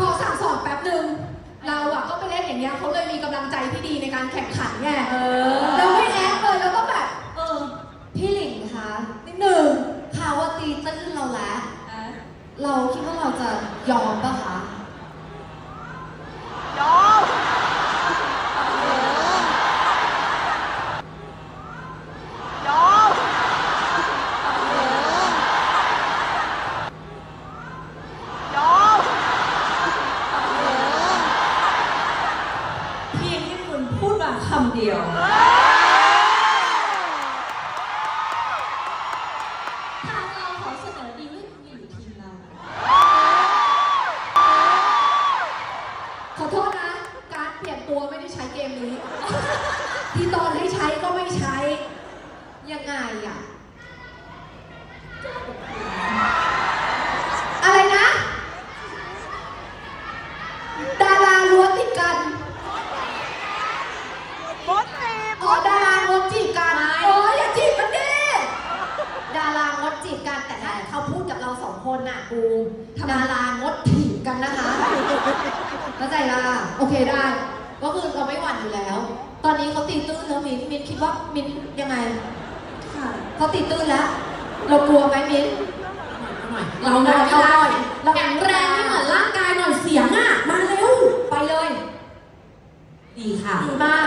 พอสั่งสอนแป๊บหนึ่งเราอะก็ไปเล่นอย่างเงี้ยเขาเลยมีกำลังใจที่ดีในการแข่งขันไงเเราไม่แอคเลยแล้วก็แบบเออพี่หลิงคะนิดหนึ่งข่าวว่าตีตื้นเราแล้ว เราคิดว่าเราจะยอมปะคะ ดมาคำเดียว ทางเราขอเสนอดีลให้คุณมาอยู่ทีมเรา ขอโทษนะ การเปลี่ยนตัวไม่ได้ใช้เกมนี้ ที่ตอนให้ใช้ก็ไม่ใช้ ยังไงอะ อะไรนะ ดารา คนอะกูดารางดถีบกันนะคะเข้าใจละโอเคได้ ก็คือเราไม่หวั่นอยู่แล้ว ตอนนี้เขาตีตื้นแล้วมินมินคิดว่ามินยังไงค่ะเขาตีตื้นแล้ว เรากลัวไหมมินเราหน่อยเราหน่อยเราแข็งแรงไม่เหมือนร่างกายหน่อยเสียงอะมาเร็วไปเลย ดีค่ะดีมาก